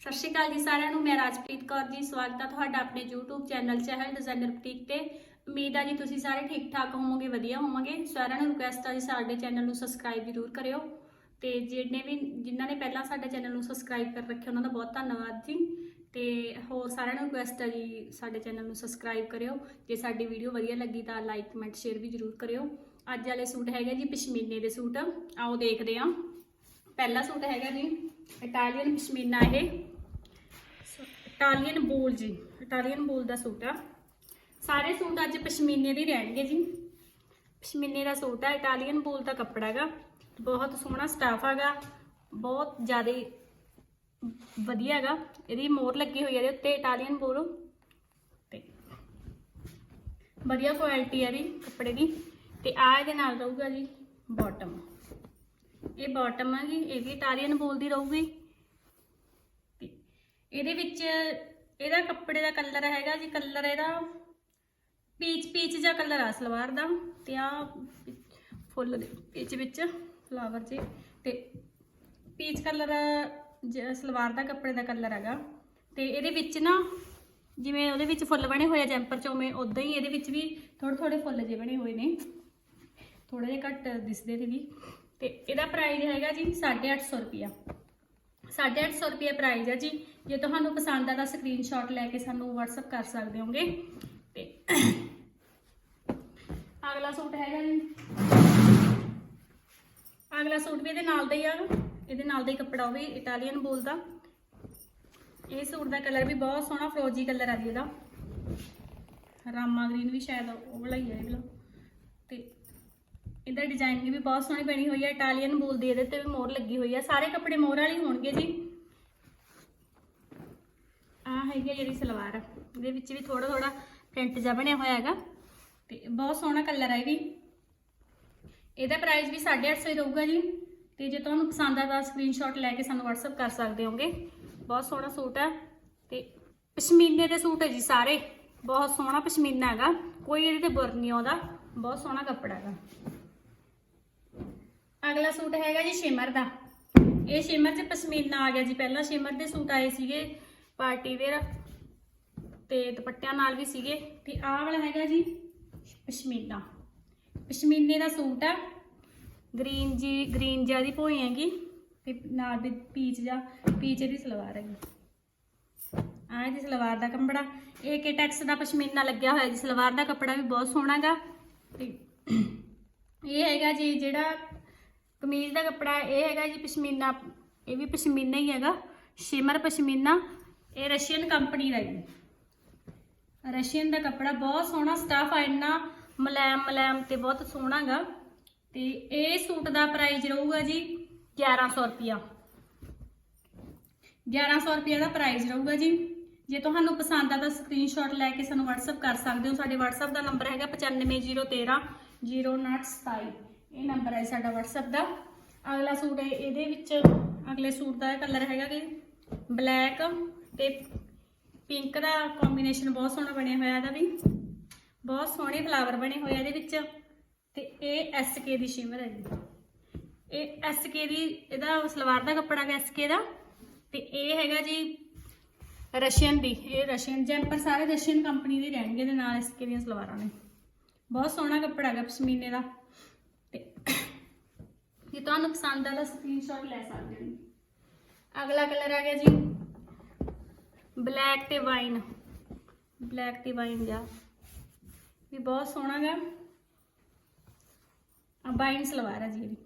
ਸਤਿ ਸ਼੍ਰੀ ਅਕਾਲ ਜੀ ਸਾਰਿਆਂ ਨੂੰ, ਮੈਂ ਰਾਜਪ੍ਰੀਤ ਕੌਰ ਜੀ, ਸਵਾਗਤ ਹੈ ਤੁਹਾਡਾ ਆਪਣੇ YouTube channel Chahal designer boutique ਤੇ। ਉਮੀਦ ਆ ਜੀ ਤੁਸੀਂ ਸਾਰੇ ਠੀਕ ਠਾਕ ਹੋਵੋਗੇ, ਵਧੀਆ ਹੋਵੋਗੇ। ਸਾਰਿਆਂ ਨੂੰ ਰਿਕੁਐਸਟ ਆ ਜੀ ਸਾਡੇ ਚੈਨਲ ਨੂੰ ਸਬਸਕ੍ਰਾਈਬ ਜ਼ਰੂਰ ਕਰਿਓ। ਤੇ ਜਿਹਨੇ ਵੀ, ਜਿਨ੍ਹਾਂ ਨੇ ਪਹਿਲਾਂ ਸਾਡੇ ਚੈਨਲ ਨੂੰ ਸਬਸਕ੍ਰਾਈਬ ਕਰ ਰੱਖਿਆ, ਉਹਨਾਂ ਦਾ ਬਹੁਤ ਧੰਨਵਾਦ ਜੀ। ਤੇ ਹੋਰ ਸਾਰਿਆਂ ਨੂੰ ਰਿਕੁਐਸਟ ਆ ਜੀ ਸਾਡੇ ਚੈਨਲ ਨੂੰ ਸਬਸਕ੍ਰਾਈਬ ਕਰਿਓ। ਜੇ ਸਾਡੀ ਵੀਡੀਓ ਵਧੀਆ ਲੱਗੀ ਤਾਂ ਲਾਈਕ ਕਮੈਂਟ ਸ਼ੇਅਰ ਵੀ ਜ਼ਰੂਰ ਕਰਿਓ। ਅੱਜ ਵਾਲੇ ਸੂਟ ਹੈਗੇ ਜੀ ਪਸ਼ਮੀਨੇ ਦੇ ਸੂਟ। ਆਓ ਦੇਖਦੇ ਹਾਂ। ਪਹਿਲਾ ਸੂਟ ਹੈਗਾ ਜੀ ਇਟਾਲੀਅਨ ਪਸ਼ਮੀਨਾ ਇਹ। ਇਟਾਲੀਅਨ ਬੂਲ ਜੀ, ਇਟਾਲੀਅਨ ਬੂਲ ਦਾ ਸੂਟ ਆ। ਸਾਰੇ ਸੂਟ ਅੱਜ ਪਸ਼ਮੀਨੇ ਦੇ ਰਹਿਣਗੇ ਜੀ। ਪਸ਼ਮੀਨੇ ਦਾ ਸੂਟ ਆ, ਇਟਾਲੀਅਨ ਬੂਲ ਦਾ ਕੱਪੜਾ ਹੈਗਾ। ਬਹੁਤ ਸੋਹਣਾ ਸਟਾਫ ਹੈਗਾ, ਬਹੁਤ ਜ਼ਿਆਦਾ ਵਧੀਆ ਹੈਗਾ। ਇਹਦੀ ਮੋਰ ਲੱਗੀ ਹੋਈ ਹੈ ਇਹਦੇ ਉੱਤੇ, ਇਟਾਲੀਅਨ ਬੂਲ। ਤੇ ਵਧੀਆ ਕੁਆਲਿਟੀ ਹੈ ਇਹਦੀ ਕੱਪੜੇ ਦੀ। ਤੇ ਆ ਇਹਦੇ ਨਾਲ ਰਹੂਗਾ ਜੀ ਬਾਟਮ ਇਹ ਬਾਟਮ ਹੈ ਜੀ, ਇਹ ਵੀ ਇਟਾਲੀਅਨ ਬੂਲ ਦੀ ਰਹੂਗੀ। ਇਹਦੇ ਵਿੱਚ ਇਹਦਾ ਕੱਪੜੇ ਦਾ ਕਲਰ ਹੈਗਾ ਜੀ ਕਲਰ ਇਹਦਾ ਪੀਚ ਪੀਚ ਜਿਹਾ ਕਲਰ ਆ ਸਲਵਾਰ ਦਾ। ਤੇ ਆ ਫੁੱਲ ਦੇ ਵਿੱਚ ਵਿੱਚ ਫਲਾਵਰ ਜੇ। ਤੇ ਪੀਚ ਕਲਰ ਸਲਵਾਰ ਦਾ ਕੱਪੜੇ ਦਾ ਕਲਰ ਹੈਗਾ। ਤੇ ਇਹਦੇ ਵਿੱਚ ਨਾ ਜਿਵੇਂ ਉਹਦੇ ਵਿੱਚ ਫੁੱਲ ਬਣੇ ਹੋਏ ਆ ਜੈਂਪਰ ਚੋਵੇਂ ਉਦਾਂ ਹੀ ਇਹਦੇ ਵਿੱਚ ਵੀ ਥੋੜੇ ਥੋੜੇ ਫੁੱਲ ਜੇ ਬਣੇ ਹੋਏ ਨੇ। ਥੋੜੇ ਜਿਹਾ ਘੱਟ ਦਿਸਦੇ ਨੇ ਵੀ। ਤੇ ਇਹਦਾ ਪ੍ਰਾਈਸ ਹੈਗਾ ਜੀ 850 ਰੁਪਿਆ 850 ਰੁਪਏ ਪ੍ਰਾਈਸ ਹੈ ਜੀ। ਜੇ ਤੁਹਾਨੂੰ ਪਸੰਦ ਆ ਤਾਂ ਸਕਰੀਨਸ਼ਾਟ ਲੈ ਕੇ ਸਾਨੂੰ WhatsApp ਕਰ ਸਕਦੇ ਹੋਗੇ ਤੇ ਅਗਲਾ ਸੂਟ ਹੈਗਾ ਜੀ। ਅਗਲਾ ਸੂਟ ਵੀ ਇਹਦੇ ਨਾਲ ਦਾ ਹੀ ਆ। ਇਹਦੇ ਨਾਲ ਦਾ ਹੀ ਕੱਪੜਾ ਉਹ ਵੀ ਇਟਾਲੀਅਨ ਬੋਲ ਦਾ। ਇਹ ਸੂਟ ਦਾ ਕਲਰ ਵੀ ਬਹੁਤ ਸੋਹਣਾ, ਫਰੋਜੀ ਕਲਰ ਆ ਜੀ ਇਹਦਾ। ਰਾਮਾ ਗ੍ਰੀਨ ਵੀ ਸ਼ਾਇਦ ਉਹ ਵਾਲਾ ਹੀ ਹੈ ਇਹ ਵਾਲਾ। ਤੇ ਇਹਦਾ ਡਿਜ਼ਾਈਨਿੰਗ ਵੀ ਬਹੁਤ ਸੋਹਣੀ ਬਣੀ ਹੋਈ ਹੈ ਇਟਾਲੀਅਨ ਬੂਲ ਦੀ, ਇਹਦੇ ਤੇ ਵੀ ਮੋਹਰ ਲੱਗੀ ਹੋਈ ਹੈ ਸਾਰੇ ਕੱਪੜੇ ਮੋਹਰ ਵਾਲੇ ਹੋਣਗੇ ਜੀ। ਆ ਹੈਗੀ ਆ ਜਿਹੜੀ ਸਲਵਾਰ, ਇਹਦੇ ਵਿੱਚ ਵੀ ਥੋੜਾ ਥੋੜਾ ਪ੍ਰਿੰਟ ਜਿਹਾ ਬਣਿਆ ਹੋਇਆ ਹੈਗਾ। ਤੇ ਬਹੁਤ ਸੋਹਣਾ ਕਲਰ ਹੈ ਇਹ ਵੀ। ਇਹਦਾ ਪ੍ਰਾਈਸ ਵੀ 850 ਹੀ ਰਹੂਗਾ ਜੀ। ਤੇ ਜੇ ਤੁਹਾਨੂੰ ਪਸੰਦ ਆ ਤਾਂ ਸਕਰੀਨਸ਼ਾਟ ਲੈ ਕੇ ਸਾਨੂੰ WhatsApp ਕਰ ਸਕਦੇ ਹੋਗੇ ਬਹੁਤ ਸੋਹਣਾ ਸੂਟ ਹੈ ਤੇ ਪਸ਼ਮੀਨੇ ਦੇ ਸੂਟ ਹੈ ਜੀ ਸਾਰੇ। ਬਹੁਤ ਸੋਹਣਾ ਪਸ਼ਮੀਨਾ ਹੈਗਾ। ਕੋਈ ਇਹਦੇ ਤੇ ਬੁਰ ਨਹੀਂ ਆਉਂਦਾ। ਬਹੁਤ ਸੋਹਣਾ ਕੱਪੜਾ ਹੈਗਾ। ਅਗਲਾ ਸੂਟ ਹੈਗਾ ਜੀ ਸ਼ਿਮਰ ਦਾ। ਇਹ ਸ਼ਿਮਰ ਚ ਪਸ਼ਮੀਨਾ ਆ ਗਿਆ ਜੀ। ਪਹਿਲਾਂ ਸ਼ਿਮਰ ਦੇ ਸੂਟ ਆਏ ਸੀਗੇ ਪਾਰਟੀ ਵੇਅਰ ਤੇ ਦੁਪੱਟਿਆਂ ਨਾਲ ਵੀ ਸੀਗੇ। ਤੇ ਆਹ ਵਾਲਾ ਹੈਗਾ ਜੀ ਪਸ਼ਮੀਨਾ। ਪਸ਼ਮੀਨੇ ਦਾ ਸੂਟ ਆ। ਗ੍ਰੀਨ ਜੀ, ਗ੍ਰੀਨ ਜਿਹਾ ਦੀ ਭੋਈ ਹੈਗੀ। ਤੇ ਨਾਲ ਦੇ ਪੀਚ ਜਾਂ ਪੀਚ ਦੀ ਸਲਵਾਰ ਹੈਗੀ। ਆਹ ਜੀ ਸਲਵਾਰ ਦਾ ਕੱਪੜਾ। ਇਹ ਕੇਟੈਕਸ ਦਾ ਪਸ਼ਮੀਨਾ ਲੱਗਿਆ ਹੋਇਆ ਜੀ। ਸਲਵਾਰ ਦਾ ਕੱਪੜਾ ਵੀ ਬਹੁਤ ਸੋਹਣਾ ਗਾ। ਤੇ ਇਹ ਹੈਗਾ ਜੀ ਜਿਹੜਾ ਕਮੀਜ਼ ਦਾ ਕੱਪੜਾ ਇਹ ਹੈਗਾ ਜੀ ਪਸ਼ਮੀਨਾ, ਇਹ ਵੀ ਪਸ਼ਮੀਨਾ ਹੀ ਹੈਗਾ, ਸ਼ਿਮਰ ਪਸ਼ਮੀਨਾ, ਇਹ ਰਸ਼ੀਅਨ ਕੰਪਨੀ ਦਾ ਜੀ। ਰਸ਼ੀਅਨ ਦਾ ਕੱਪੜਾ ਬਹੁਤ ਸੋਹਣਾ ਸਟਾਫ ਆ, ਇੰਨਾ ਮਲੈਮ ਮਲੈਮ ਤੇ ਬਹੁਤ ਸੋਹਣਾ ਗਾ। ਤੇ ਇਹ ਸੂਟ ਦਾ ਪ੍ਰਾਈਸ ਰਹੂਗਾ ਜੀ 1100 ਰੁਪਿਆ 1100 ਰੁਪਿਆ ਦਾ ਪ੍ਰਾਈਸ ਰਹੂਗਾ ਜੀ। ਜੇ ਤੁਹਾਨੂੰ ਪਸੰਦ ਆ ਤਾਂ ਸਕਰੀਨਸ਼ਾਟ ਲੈ ਕੇ ਸਾਨੂੰ WhatsApp ਕਰ ਸਕਦੇ ਹੋ। ਸਾਡੇ WhatsApp ਦਾ ਨੰਬਰ ਹੈਗਾ 950130 0927 ਇਹ ਨੰਬਰ ਹੈ ਸਾਡਾ WhatsApp ਦਾ। ਅਗਲਾ ਸੂਟ ਹੈ ਇਹਦੇ ਵਿੱਚ, ਅਗਲੇ ਸੂਟ ਦਾ ਕਲਰ ਹੈਗਾ ਕਿ ਬਲੈਕ ਤੇ ਪਿੰਕ ਦਾ ਕੰਬੀਨੇਸ਼ਨ ਬਹੁਤ ਸੋਹਣਾ ਬਣਿਆ ਹੋਇਆ ਇਹਦਾ ਵੀ। ਬਹੁਤ ਸੋਹਣੇ ਫਲਾਵਰ ਬਣੇ ਹੋਏ ਆ ਇਹਦੇ ਵਿੱਚ। ਤੇ ਇਹ ਐਸਕੇ ਦੀ ਸ਼ਿਮਰ ਹੈ ਜੀ। ਇਹ ਐਸਕੇ ਦੀ, ਇਹਦਾ ਸਲਵਾਰ ਦਾ ਕੱਪੜਾ ਹੈ ਐਸਕੇ ਦਾ। ਤੇ ਇਹ ਹੈਗਾ ਜੀ ਰਸ਼ੀਅਨ ਦੀ, ਇਹ ਰਸ਼ੀਅਨ ਜੈਂਪਰ ਸਾਰੇ ਰਸ਼ੀਅਨ ਕੰਪਨੀ ਦੇ ਰਹਿਣਗੇ ਦੇ ਨਾਲ ਐਸਕੇ ਦੀਆਂ ਸਲਵਾਰਾਂ ਨੇ। ਬਹੁਤ ਸੋਹਣਾ ਕੱਪੜਾ ਹੈਗਾ ਪਸ਼ਮੀਨੇ ਦਾ। ਜੇ ਤੁਹਾਨੂੰ ਪਸੰਦ ਆ ਤਾਂ ਸਕਰੀਨਸ਼ਾਟ ਲੈ ਸਕਦੇ ਹੋ ਅਗਲਾ ਕਲਰ ਆ ਗਿਆ ਜੀ ਬਲੈਕ ਤੇ ਵਾਈਨ ਬਲੈਕ ਤੇ ਵਾਈਨ ਜਾ। ਵੀ ਬਹੁਤ ਸੋਹਣਾ ਗਾ। ਆ ਵਾਈਨ ਸਲਵਾਰ ਆ ਜੀ ਇਹਦੀ।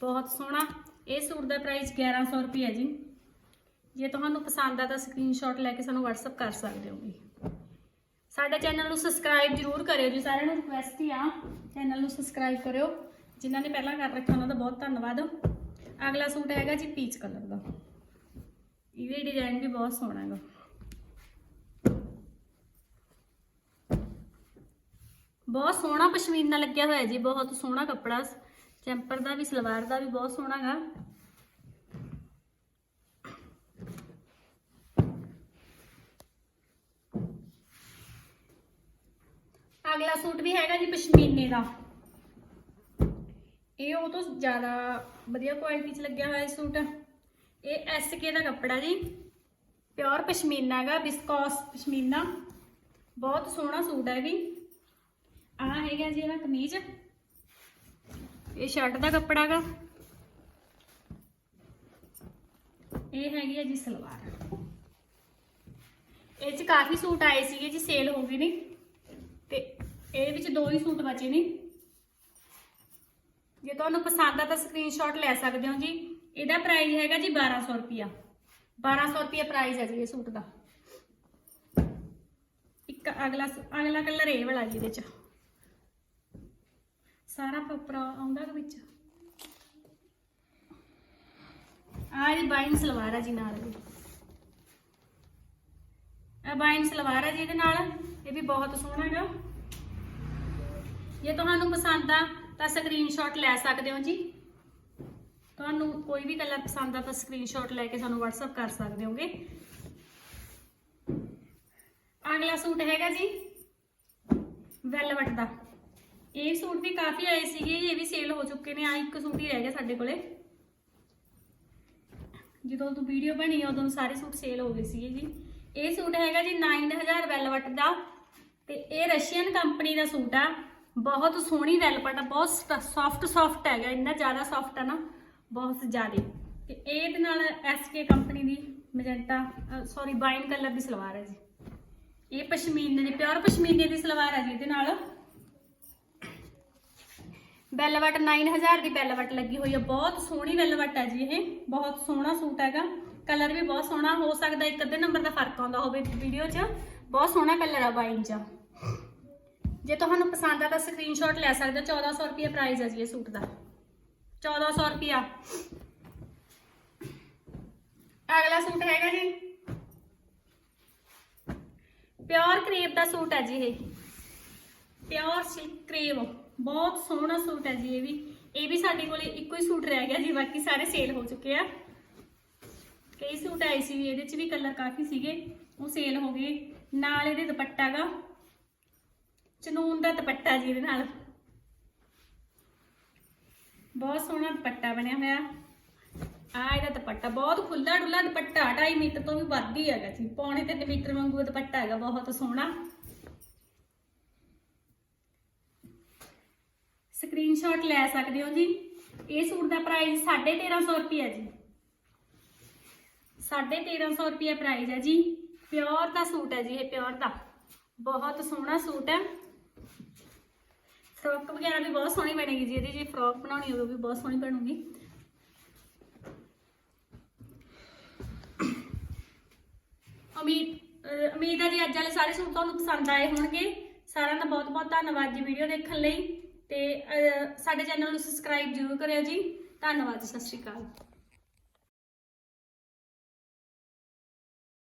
ਬਹੁਤ ਸੋਹਣਾ। ਇਹ ਸੂਟ ਦਾ ਪ੍ਰਾਈਸ 1100 ਰੁਪਏ ਹੈ ਜੀ। ਜੇ ਤੁਹਾਨੂੰ ਪਸੰਦ ਆ ਤਾਂ ਸਕਰੀਨਸ਼ਾਟ ਲੈ ਕੇ ਸਾਨੂੰ WhatsApp ਕਰ ਸਕਦੇ ਹੋ ਜੀ। ਸਾਡੇ ਚੈਨਲ ਨੂੰ ਸਬਸਕ੍ਰਾਈਬ ਜਰੂਰ ਕਰਿਓ ਜੀ। ਸਾਰਿਆਂ ਨੂੰ ਰਿਕੁਐਸਟ ਹੀ ਆ। ਚੈਨਲ ਨੂੰ ਸਬਸਕ੍ਰਾਈਬ ਕਰਿਓ। ਜਿਨ੍ਹਾਂ ਨੇ ਪਹਿਲਾਂ ਕਰ ਰੱਖਿਆ ਉਹਨਾਂ ਦਾ ਬਹੁਤ ਧੰਨਵਾਦ। ਅਗਲਾ ਸੂਟ ਹੈਗਾ ਜੀ ਪੀਚ ਕਲਰ ਦਾ। ਇਹਦੇ ਡਿਜ਼ਾਈਨ ਵੀ ਬਹੁਤ ਸੋਹਣਾ ਹੈਗਾ। ਬਹੁਤ ਸੋਹਣਾ ਪਸ਼ਮੀਨਾ ਲੱਗਿਆ ਹੋਇਆ ਜੀ, ਬਹੁਤ ਸੋਹਣਾ ਕੱਪੜਾ। ਚੈਂਪਰ ਦਾ ਵੀ, ਸਲਵਾਰ ਦਾ ਵੀ ਬਹੁਤ ਸੋਹਣਾ ਗਾ ਅਗਲਾ ਸੂਟ ਵੀ ਹੈਗਾ ਜੀ ਪਸ਼ਮੀਨੇ ਦਾ। ਇਹ ਉਹ ਤੋਂ ਜ਼ਿਆਦਾ ਵਧੀਆ ਕੁਆਲਿਟੀ 'ਚ ਲੱਗਿਆ ਹੋਇਆ ਇਹ ਸੂਟ। ਇਹ ਐਸਕੇ ਦਾ ਕੱਪੜਾ ਜੀ। ਪਿਓਰ ਪਸ਼ਮੀਨਾ ਹੈਗਾ ਬਿਸਕੋਸ ਪਸ਼ਮੀਨਾ। ਬਹੁਤ ਸੋਹਣਾ ਸੂਟ ਹੈ ਇਹ ਵੀ। ਆ ਹੈਗਾ ਜੀ ਇਹਦਾ ਕਮੀਜ਼। ਇਹ ਸ਼ਰਟ ਦਾ ਕੱਪੜਾ ਹੈਗਾ। ਇਹ ਹੈਗੀ ਹੈ ਜੀ ਸਲਵਾਰ। ਇਹ ਚ ਕਾਫੀ ਸੂਟ ਆਏ ਸੀਗੇ ਜੀ ਸੇਲ ਹੋ ਗਏ ਨੇ। ਇਹਦੇ ਵਿੱਚ ਦੋ ਹੀ ਸੂਟ ਬਚੇ ਨੇ। ਜੇ ਤੁਹਾਨੂੰ ਪਸੰਦ ਆ ਤਾਂ ਸਕਰੀਨਸ਼ਾਟ ਲੈ ਸਕਦੇ ਹੋ ਜੀ। ਇਹਦਾ ਪ੍ਰਾਈਸ ਹੈਗਾ ਜੀ 1200 ਰੁਪਿਆ 1200 ਰੁਪਿਆ ਪ੍ਰਾਈਸ ਹੈ ਜੀ ਇਹ ਸੂਟ ਦਾ। ਇੱਕ ਅਗਲਾ ਅਗਲਾ ਕਲਰ ਇਹ ਵਾਲਾ ਜੀ ਇਹਦੇ ਚ। ਸਾਰਾ ਪੇਪਰ ਆਉਂਦਾ ਦੇ ਵਿੱਚ। ਆਹ ਇਹ ਬਾਈਨ ਸਲਵਾਰ ਹੈ ਜੀ ਨਾਲ ਦੀ ਇਹ ਬਾਈਨ ਸਲਵਾਰ ਆ ਜੀ ਇਹਦੇ ਨਾਲ। ਇਹ ਵੀ ਬਹੁਤ ਸੋਹਣਾ ਹੈਗਾ। ਜੇ ਤੁਹਾਨੂੰ ਪਸੰਦ ਆ, ਤਾਂ ਸਕਰੀਨਸ਼ਾਟ ਲੈ ਸਕਦੇ ਹੋ ਜੀ। ਤੁਹਾਨੂੰ ਕੋਈ ਵੀ ਕਲਰ ਪਸੰਦ ਆ, ਤਾਂ ਸਕਰੀਨਸ਼ਾਟ ਲੈ ਕੇ ਸਾਨੂੰ WhatsApp ਕਰ ਸਕਦੇ ਹੋਗੇ। ਅਗਲਾ ਸੂਟ ਹੈਗਾ ਜੀ ਵੈਲਵਟ ਦਾ। ਇਹ ਸੂਟ ਵੀ ਕਾਫੀ ਆਏ ਸੀਗੇ, ਇਹ ਵੀ ਸੇਲ ਹੋ ਚੁੱਕੇ ਨੇ। ਆ ਇੱਕ ਸੂਟ ਹੀ ਰਹਿ ਗਿਆ ਸਾਡੇ ਕੋਲੇ। ਜਦੋਂ ਤੋਂ ਵੀਡੀਓ ਬਣੀ ਉਦੋਂ ਸਾਰੇ ਸੂਟ ਸੇਲ ਹੋ ਗਏ ਸੀਗੇ ਜੀ। ਇਹ ਸੂਟ ਹੈਗਾ ਜੀ 9000 ਵੈਲਵਟ ਦਾ। ਤੇ ਇਹ ਰਸ਼ੀਅਨ ਕੰਪਨੀ ਦਾ ਸੂਟ ਆ। ਬਹੁਤ ਸੋਹਣੀ ਵੈਲਵਟ ਆ, ਬਹੁਤ ਸੌਫਟ ਸੌਫਟ ਹੈਗਾ, ਇੰਨਾ ਜ਼ਿਆਦਾ ਸੌਫਟ ਆ ਨਾ, ਬਹੁਤ ਜ਼ਿਆਦਾ। ਤੇ ਇਹਦੇ ਨਾਲ ਐਸਕੇ ਕੰਪਨੀ ਦੀ ਮਜੈਂਟਾ ਸੌਰੀ ਬਾਈਨ ਕਲਰ ਦੀ ਸਲਵਾਰ ਹੈ ਜੀ। ਇਹ ਪਸ਼ਮੀਨੇ ਦੀ ਪਿਓਰ ਪਸ਼ਮੀਨੇ ਦੀ ਸਲਵਾਰ ਹੈ ਜੀ, ਇਹਦੇ ਨਾਲ। ਵੈਲਵਟ 9000 ਦੀ ਬੈਲਵਟ ਲੱਗੀ ਹੋਈ ਹੈ ਬਹੁਤ ਸੋਹਣੀ ਵੈਲਵਟ ਹੈ ਜੀ ਇਹ, ਬਹੁਤ ਸੋਹਣਾ ਸੂਟ ਹੈਗਾ। ਕਲਰ ਵੀ ਬਹੁਤ ਸੋਹਣਾ, ਹੋ ਸਕਦਾ ਇੱਕ ਅੱਧੇ ਨੰਬਰ ਦਾ ਫ਼ਰਕ ਆਉਂਦਾ ਹੋਵੇ ਵੀਡੀਓ 'ਚ। ਬਹੁਤ ਸੋਹਣਾ ਕਲਰ ਆ ਵਾਈਨ 'ਚ। ਜੇ ਤੁਹਾਨੂੰ ਪਸੰਦ ਆ ਤਾਂ ਸਕਰੀਨਸ਼ਾਟ ਲੈ ਸਕਦੇ ਹੋ। 1400 ਰੁਪਏ ਪ੍ਰਾਈਸ ਹੈ ਜੀ ਇਹ ਸੂਟ ਦਾ। 1400 ਰੁਪਿਆ ਅਗਲਾ ਸੂਟ ਹੈਗਾ ਜੀ। ਪਿਓਰ ਕ੍ਰੇਪ ਦਾ ਸੂਟ ਹੈ ਜੀ ਇਹ। ਪਿਓਰ ਸਿਲਕ ਕ੍ਰੇਪ ਬਹੁਤ ਸੋਹਣਾ ਸੂਟ ਹੈ ਜੀ ਇਹ ਵੀ। ਇਹ ਵੀ ਸਾਡੇ ਕੋਲੇ ਇੱਕੋ ਹੀ ਸੂਟ ਰਹਿ ਗਿਆ ਜੀ, ਬਾਕੀ ਸਾਰੇ ਸੇਲ ਹੋ ਚੁੱਕੇ ਆ। ਕਈ ਸੂਟ ਆਏ ਸੀ, ਇਹਦੇ ਚ ਵੀ ਕਲਰ ਕਾਫੀ ਸੀਗੇ। ਉਹ ਸੇਲ ਹੋ ਗਏ। ਨਾਲ ਇਹਦੇ ਦੁਪੱਟਾ ਗਾ। ਚਨੂਨ ਦਾ ਦੁਪੱਟਾ ਜੀ ਇਹਦੇ ਨਾਲ। ਬਹੁਤ ਸੋਹਣਾ ਦੁਪੱਟਾ ਬਣਿਆ ਹੋਇਆ। ਆ ਇਹਦਾ ਦੁਪੱਟਾ ਬਹੁਤ ਖੁੱਲਾ ਡੁੱਲਾ ਦੁਪੱਟਾ 2.5 ਮੀਟਰ ਤੋਂ ਵੀ ਵੱਧ ਹੀ ਹੈਗਾ ਜੀ। ਪੌਣੇ 3 ਮੀਟਰ ਵਾਂਗੂ ਦੁਪੱਟਾ ਹੈਗਾ, ਬਹੁਤ ਸੋਹਣਾ। ਸਕਰੀਨਸ਼ਾਟ ਲੈ ਸਕਦੇ ਹੋ ਜੀ। ਇਹ ਸੂਟ ਦਾ ਪ੍ਰਾਈਸ 1350 ਰੁਪਏ ਹੈ ਜੀ। 1350 ਰੁਪਏ ਪ੍ਰਾਈਸ ਹੈ ਜੀ। ਪਿਓਰ ਦਾ ਸੂਟ ਹੈ ਜੀ ਇਹ ਪਿਓਰ ਦਾ। ਬਹੁਤ ਸੋਹਣਾ ਸੂਟ ਹੈ। ਫਰੋਕ ਵਗੈਰਾ ਵੀ ਬਹੁਤ ਸੋਹਣੀ ਬਣੇਗੀ ਜੀ ਇਹਦੀ ਜੇ ਫਰੋਕ ਬਣਾਉਣੀ ਹੋਵੇ ਉਹ ਵੀ ਬਹੁਤ ਸੋਹਣੀ ਬਣੂਗੀ। ਉਮੀਦ ਅਹ ਉਮੀਦ ਹੈ ਜੀ ਅੱਜ ਵਾਲੇ ਸਾਰੇ ਸੂਟ ਤੁਹਾਨੂੰ ਪਸੰਦ ਆਏ ਹੋਣਗੇ। ਸਾਰਿਆਂ ਦਾ ਬਹੁਤ ਬਹੁਤ ਧੰਨਵਾਦ ਜੀ ਵੀਡੀਓ ਦੇਖਣ ਲਈ ਤੇ ਅਹ, ਸਾਡੇ ਚੈਨਲ ਨੂੰ ਸਬਸਕ੍ਰਾਈਬ ਜ਼ਰੂਰ ਕਰਿਓ ਜੀ। ਧੰਨਵਾਦ ਜੀ ਸਤਿ ਸ਼੍ਰੀ ਅਕਾਲ।